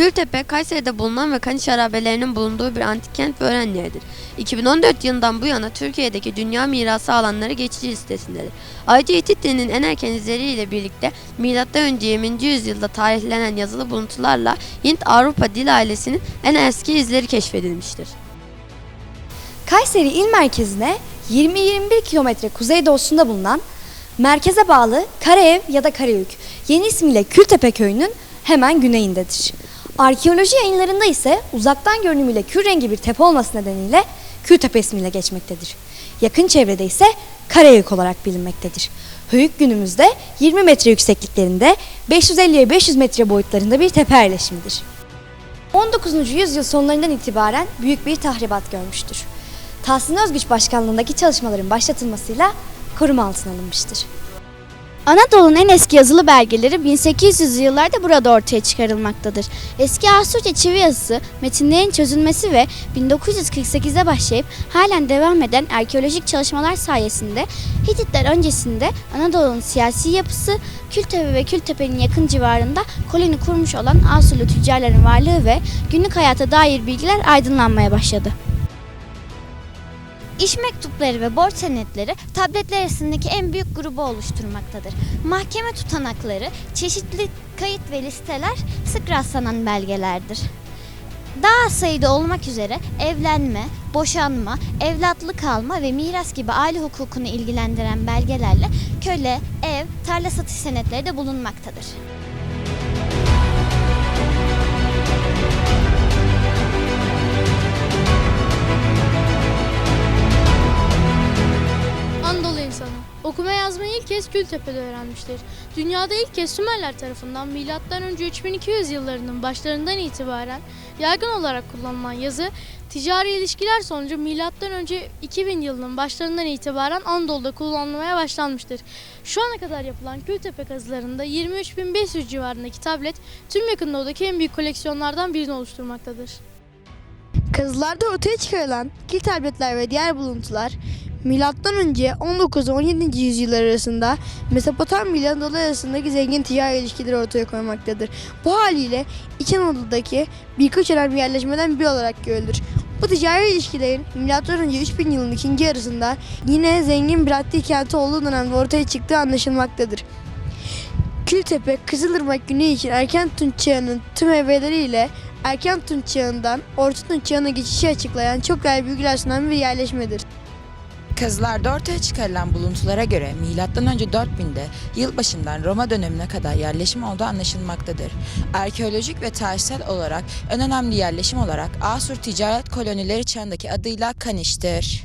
Kültepe, Kayseri'de bulunan ve Kaniş harabelerinin bulunduğu bir antik kent ve öğren yeridir. 2014 yılından bu yana Türkiye'deki dünya mirası alanları geçici listesindedir. Ayrıca Hitit dininin en erken izleriyle birlikte M.Ö. 20. yüzyılda tarihlenen yazılı buluntularla Hint-Avrupa dil ailesinin en eski izleri keşfedilmiştir. Kayseri il merkezine 20-21 kilometre kuzeydoğusunda bulunan merkeze bağlı Karaev ya da Karayük yeni ismiyle Kültepe köyünün hemen güneyindedir. Arkeoloji yayınlarında ise uzaktan görünümüyle kül rengi bir tepe olması nedeniyle Kültepe ismiyle geçmektedir. Yakın çevrede ise Karayük olarak bilinmektedir. Höyük günümüzde 20 metre yüksekliklerinde 550'ye 500 metre boyutlarında bir tepe yerleşimidir. 19. yüzyıl sonlarından itibaren büyük bir tahribat görmüştür. Tahsin Özgüç başkanlığındaki çalışmaların başlatılmasıyla koruma altına alınmıştır. Anadolu'nun en eski yazılı belgeleri 1800'lü yıllarda burada ortaya çıkarılmaktadır. Eski Asurca çivi yazısı, metinlerin çözülmesi ve 1948'de başlayıp halen devam eden arkeolojik çalışmalar sayesinde Hititler öncesinde Anadolu'nun siyasi yapısı, Kültepe ve Kültepe'nin yakın civarında koloni kurmuş olan Asurlu tüccarların varlığı ve günlük hayata dair bilgiler aydınlanmaya başladı. İş mektupları ve borç senetleri tabletler arasındaki en büyük grubu oluşturmaktadır. Mahkeme tutanakları, çeşitli kayıt ve listeler sık rastlanan belgelerdir. Daha sayıda olmak üzere evlenme, boşanma, evlatlık alma ve miras gibi aile hukukunu ilgilendiren belgelerle köle, ev, tarla satış senetleri de bulunmaktadır. İlk kez Kültepe'de öğrenmiştir. Dünyada ilk kez Sümerler tarafından M.Ö. 3200 yıllarının başlarından itibaren yaygın olarak kullanılan yazı, ticari ilişkiler sonucu M.Ö. 2000 yılının başlarından itibaren Anadolu'da kullanılmaya başlanmıştır. Şu ana kadar yapılan Kültepe kazılarında 23.500 civarındaki tablet tüm yakın doğudaki en büyük koleksiyonlardan birini oluşturmaktadır. Kazılarda ortaya çıkarılan kil tabletler ve diğer buluntular Milattan önce 19 ve 17. yüzyıllar arasında Mezopotamya ile Anadolu arasındaki zengin ticari ilişkileri ortaya koymaktadır. Bu haliyle İç Anadolu'daki birkaç önemli yerleşmeden biri olarak görülür. Bu ticari ilişkilerin önce 3000 yılın ikinci yarısında yine zengin bir adli kenti olduğu dönemde ortaya çıktığı anlaşılmaktadır. Kültepe, Kızılırmak Güney için erken Tunç Çağı'nın tüm evreleriyle erken Tunç Çağı'ndan Orta Tunç Çağı'na geçişi açıklayan çok değerli bilgiler sunan bir yerleşmedir. Kazılarda ortaya çıkarılan buluntulara göre M.Ö. 4000'de yılbaşından Roma dönemine kadar yerleşim olduğu anlaşılmaktadır. Arkeolojik ve tarihsel olarak en önemli yerleşim olarak Asur ticaret kolonileri çağındaki adıyla Kaniş'tir.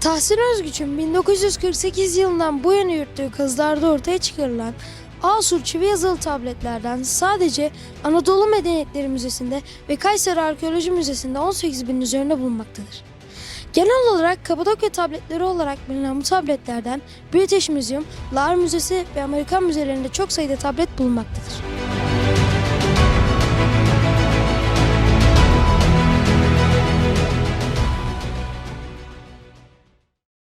Tahsin Özgüç'ün 1948 yılından bu yana yürüttüğü kazılarda ortaya çıkarılan Asur çivi yazılı tabletlerden sadece Anadolu Medeniyetleri Müzesi'nde ve Kayseri Arkeoloji Müzesi'nde 18 bin üzerinde bulunmaktadır. Genel olarak Kapadokya tabletleri olarak bilinen bu tabletlerden British Museum, Louvre Müzesi ve Amerikan müzelerinde çok sayıda tablet bulunmaktadır.